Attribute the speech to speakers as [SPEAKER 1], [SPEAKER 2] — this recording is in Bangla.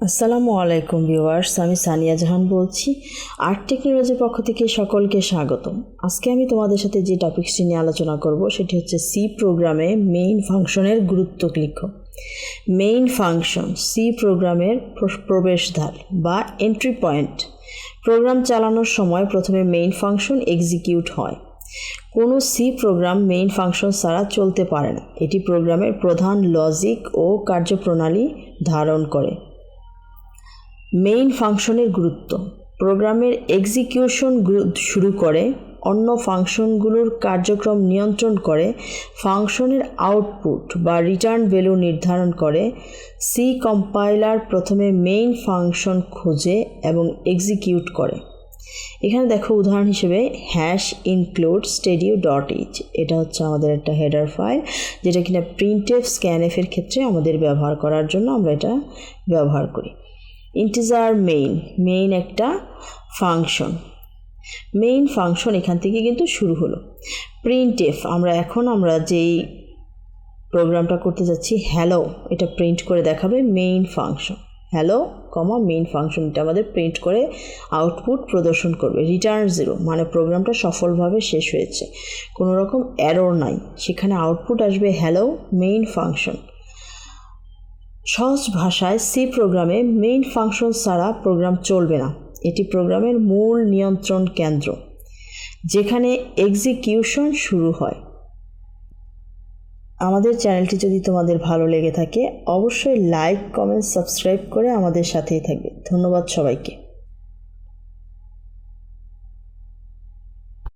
[SPEAKER 1] আসসালামু আলাইকুম ভিউয়ার্স, আমি সানিয়া জাহান বলছি। আর্ট টেকনোলজির পক্ষ থেকে সকলকে স্বাগতম। আজকে আমি তোমাদের সাথে যে টপিকসটি নিয়ে আলোচনা করব, সেটি হচ্ছে সি প্রোগ্রামে মেইন ফাংশনের গুরুত্ব লিখো। মেইন ফাংশন, সি প্রোগ্রামের প্রবেশদ্বার বা এন্ট্রি পয়েন্ট। প্রোগ্রাম চালানোর সময় প্রথমে মেইন ফাংশন এক্সিকিউট হয়। কোনো সি প্রোগ্রাম মেইন ফাংশন ছাড়া চলতে পারে না। এটি প্রোগ্রামের প্রধান লজিক ও কার্যপ্রণালী ধারণ করে। মেইন ফাংশনের গুরুত্ব। প্রোগ্রামের এক্সিকিউশন শুরু করে, অন্য ফাংশনগুলোর কার্যক্রম নিয়ন্ত্রণ করে ফাংশনের আউটপুট বা রিটার্ন ভ্যালু নির্ধারণ করে সি কম্পাইলার প্রথমে মেইন ফাংশন খোঁজে এবং এক্সিকিউট করে। এখানে দেখো উদাহরণ হিসেবে hash include stdio dot h এটা হচ্ছে আমাদের একটা হেডার ফাইল যেটা কিনা প্রিন্টেফ স্ক্যানএফের ক্ষেত্রে আমাদের ব্যবহার করার জন্য আমরা এটা ব্যবহার করি। ইন্টিজার মেইন মেইন একটা ফাংশন মেইন ফাংশন এখান থেকে কিন্তু শুরু হলো। প্রিন্ট এফ আমরা এখন আমরা যেই প্রোগ্রামটা করতে যাচ্ছি হ্যালো এটা প্রিন্ট করে দেখাবে main function hello comma main function এটা আমাদের প্রিন্ট করে আউটপুট প্রদর্শন করবে। রিটার্ন জিরো মানে প্রোগ্রামটা সফলভাবে শেষ হয়েছে। কোনো রকম অ্যারোর নাই। সেখানে আউটপুট আসবে হ্যালো মেইন ফাংশন সহজ ভাষায় সি প্রোগ্রামে মেইন ফাংশন ছাড়া প্রোগ্রাম চলবে না। এটি প্রোগ্রামের মূল নিয়ন্ত্রণ কেন্দ্র, যেখানে এক্সিকিউশন শুরু হয়। আমাদের চ্যানেলটি যদি তোমাদের ভালো লেগে থাকে, অবশ্যই লাইক কমেন্ট সাবস্ক্রাইব করে আমাদের সাথেই থাকবে। ধন্যবাদ সবাইকে।